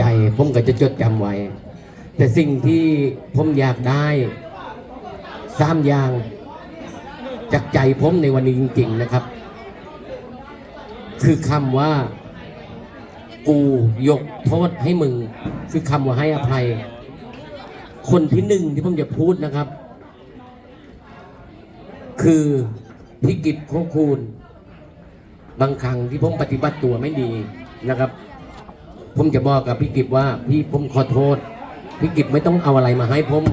ใจผมก็จะจดจำไว้ แต่สิ่งที่ผมอยากได้สามอย่าง จากใจผมในวันนี้จริง ๆนะครับ คือคำว่า กูยกโทษให้มึง คือคำว่าให้อภัย คนที่หนึ่งที่ผมจะพูดนะครับ คือพิกิจโคคูณ บางครั้งที่ผมปฏิบัติตัวไม่ดีนะครับ ผมจะบอกกับพี่กิบว่าพี่ผมขอโทษพี่กิบไม่ต้องเอาอะไรมาให้ผม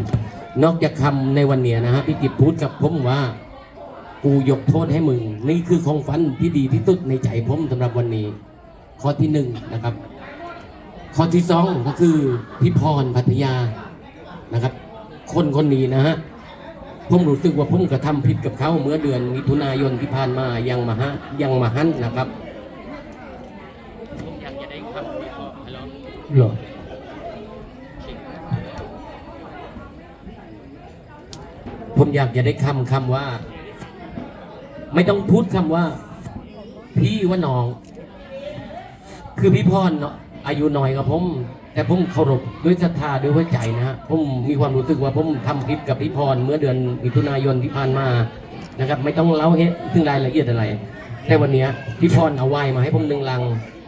นอกจากคำในวันเนี้ยนะฮะพี่กิบพูดกับผมว่า กูยกโทษให้มึง นี่คือของฝันที่ดีที่สุดในใจผมสำหรับวันนี้ ข้อที่หนึ่งนะครับ ข้อที่สองก็คือพี่พรพัทยานะครับ คนคนนี้นะฮะผมรู้สึกว่าผมกระทำผิดกับเขาเมื่อเดือนมิถุนายนที่ผ่านมายังมหายังมหันนะครับ ผมอยากจะได้คำที่พอฮัลโหรอผมอยากจะได้คำคำว่า ไม่ต้องพูดคำว่า พี่ว่าน้อง คือพี่พรเนาะอายุน้อยกว่าผม แต่ผมเคารพด้วยศรัทธาด้วยหัวใจนะฮะผมมีความรู้สึกว่าผมทำผิดกับพี่พรเมื่อเดือนมิถุนายนที่ผ่านมานะครับ ไม่ต้องเล่าเหตุถึงรายละเอียดอะไร แต่วันนี้พี่พรเอาไว้มาให้ผมหนึ่งลัง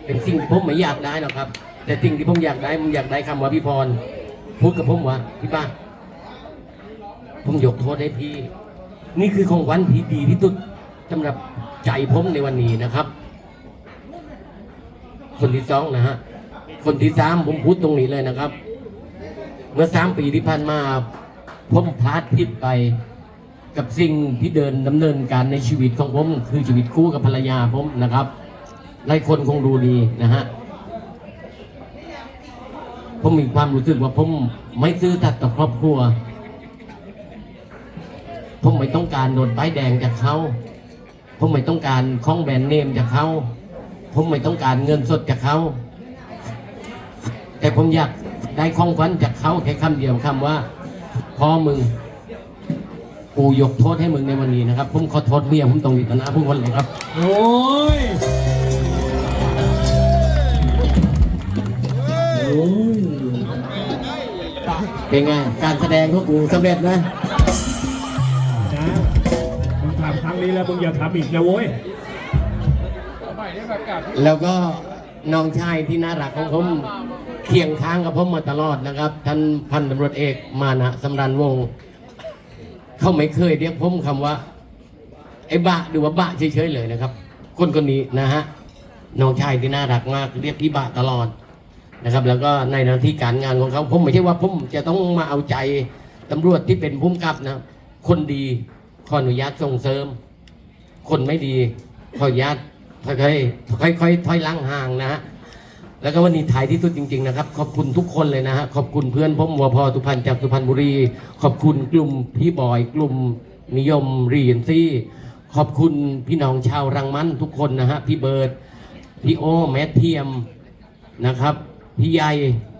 เป็นสิ่งที่ผมไม่อยากได้หรอกครับ แต่สิ่งที่ผมอยากได้ผมอยากได้คำว่าพี่พร พูดกับผมว่าพี่ป้าผมยกโทษให้พี่ นี่คือของขวัญที่ดีที่สุดสำหรับใจผมในวันนี้นะครับ คนที่สองนะฮะคนที่สามผมพูดตรงนี้เลยนะครับ เมื่อสามปีที่ผ่านมา ผมพลาดผิดไปกับสิ่งที่เดินดำเนินการในชีวิตของผม คือชีวิตคู่กับภรรยาผมนะครับ หลายคนคงดูดีนะฮะ ผมมีความรู้สึกว่าผมไม่ซื่อสัตย์ต่อครอบครัว ผมไม่ต้องการโดนป้ายแดงจากเขา ผมไม่ต้องการข้องแบรนด์เนมจากเขา ผมไม่ต้องการเงินสดจากเขา แต่ผมอยากได้ของขวัญจากเขาแค่คำเดียวคำว่าพ่อมึงกูยกโทษให้มึงในวันนี้นะครับ ผมขอโทษเมียผมตรงนี้ต่อหน้าผู้คนเลยครับ โอ้ย เป็นไง การแสดงของกูสำเร็จนะนะมึงทำครั้งนี้แล้วมึงอย่าทำอีกนะโว้ยแล้วก็น้องชายที่น่ารักของผมเคียงข้างกับผมมาตลอดนะครับ ท่านพันตำรวจเอกมานะสำรันวงศ์เขาไม่เคยเรียกผมคำว่า ไอ้บะหรือว่าบะเฉยๆเลยนะครับ คนคนนี้นะฮะน้องชายที่น่ารักมากเรียกพี่บะตลอด นะครับ แล้วก็ในหน้าที่การงานของเขาผมไม่ใช่ว่าผมจะต้องมาเอาใจตำรวจที่เป็นผู้กับนะคนดีขออนุญาตส่งเสริม คนไม่ดีขออนุญาตค่อยๆค่อยๆถอยล่างห่างนะฮะแล้วก็วันนี้ถ่ายที่สุดจริงๆนะครับ ขอบคุณทุกคนเลยนะฮะขอบคุณเพื่อนผมวัวพอสุพรรณจากสุพรรณบุรี ขอบคุณกลุ่มพี่บอยกลุ่มนิยมรีเอนซี่ขอบคุณพี่น้องชาวรังมันทุกคนนะฮะพี่เบิร์ดพี่โอแมทเทียมนะครับ พี่ใหญ่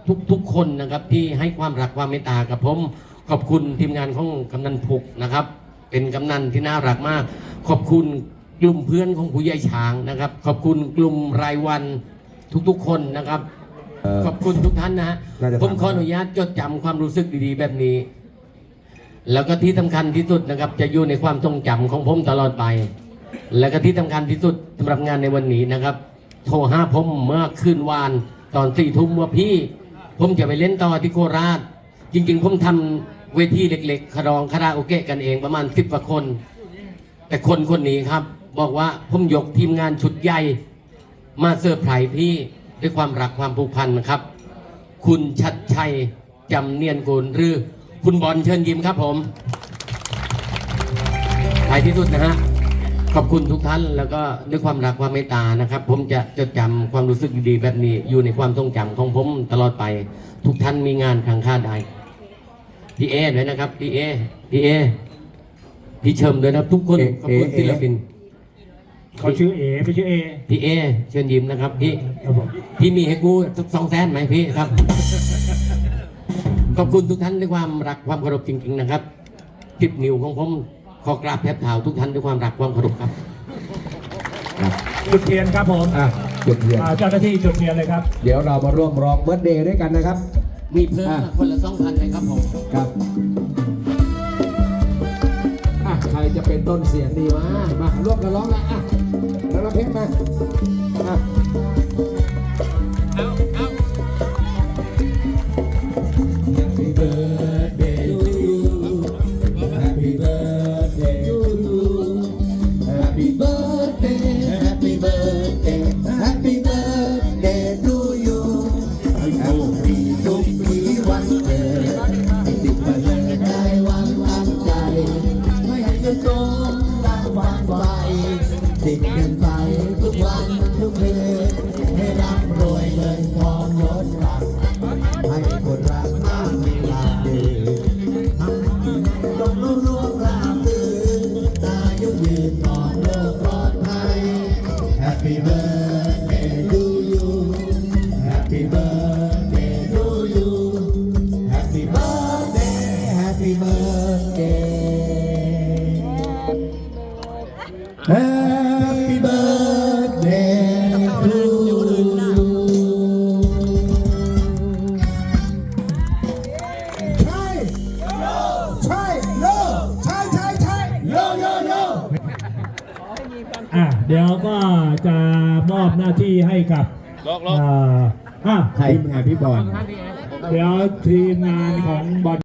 ทุกทุกๆคนนะครับที่ให้ความรักความเมตตากับผมขอบคุณทีมงานของกำนันผุกนะครับ เป็นกำนันที่น่ารักมาก ขอบคุณกลุ่มเพื่อนของผู้ใหญ่ช้างนะครับ ขอบคุณกลุ่มรายวันทุกๆคนนะครับขอบคุณทุกท่านนะฮะน่าจะผมขออนุญาตจดจำความรู้สึกดีๆ แบบนี้ แล้วก็ที่สำคัญที่สุดนะครับ จะอยู่ในความทรงจำของผมตลอดไป แล้วก็ที่สำคัญที่สุดสำหรับงานในวันนี้นะครับ โทรหาผมเมื่อคืนวาน ตอนสี่ทุ่มว่าพี่ ผมจะไปเล่นต่อที่โคราช จริง ๆ ผมทำเวทีเล็กๆคารองคาราโอเกะกันเองประมาณสิบกว่าคน แต่คนคนนี้ครับ บอกว่าผมยกทีมงานชุดใหญ่ มาเซอร์ไพรส์พี่ด้วยความรักความผูกพันนะครับ คุณชัดชัยจำเนียนกุลหรือคุณบอลเชิญยิ้มครับผมท้ายที่สุดนะฮะ ขอบคุณทุกท่านแล้วก็ด้วยความรักความเมตตานะครับ ผมจะจดจำความรู้สึกดีๆแบบนี้ อยู่ในความทรงจำของผมตลอดไป ทุกท่านมีงานข้างค่าได้พี่เอด้วยนะครับพี่เอพี่เอพี่เชิมด้วยนะครับ ทุกคนเอขอบคุณเอศิลปินเขาชื่อเอไม่ชื่อเอพี่เอเชิญยิ้มนะครับพี่ครับผมพี่มีให้กูสักสองแสนไหมพี่ครับ ขอบคุณทุกท่านด้วยความรักความเคารพจริง ๆ นะครับทิปนิ้วของผม ขอกราบแทบเท้าทุกท่านด้วยความรักความเคารพครับจุดเทียนครับผมอะจุดเทียนอ่าเจ้าหน้าที่จุดเทียนเลยครับ เดี๋ยวเรามาร่วมร้องเบิร์ดเดย์ด้วยกันนะครับ มีเพิ่มอะ คนละสองพันนะครับผมครับอะใครจะเป็นต้นเสียงดีวะมาร่วมกันร้องละอะแล้วเราเพชรมาอะ ติดมาเลยได้วางรังใจไม่ให้เกินตรงดังวันไฟติดกันไปทุกวันทุกคืนให้ร่ำรวยเงินทองยศศักดิ์ให้คนรัก Happy birthday to you ใช่ใช่โยใช่ใช่ใช่โยโยโยอะเดี๋ยวก็จะมอบหน้าที่ให้กับอ่าอะใครมาพี่บอลเดี๋ยวทีมงานของบอล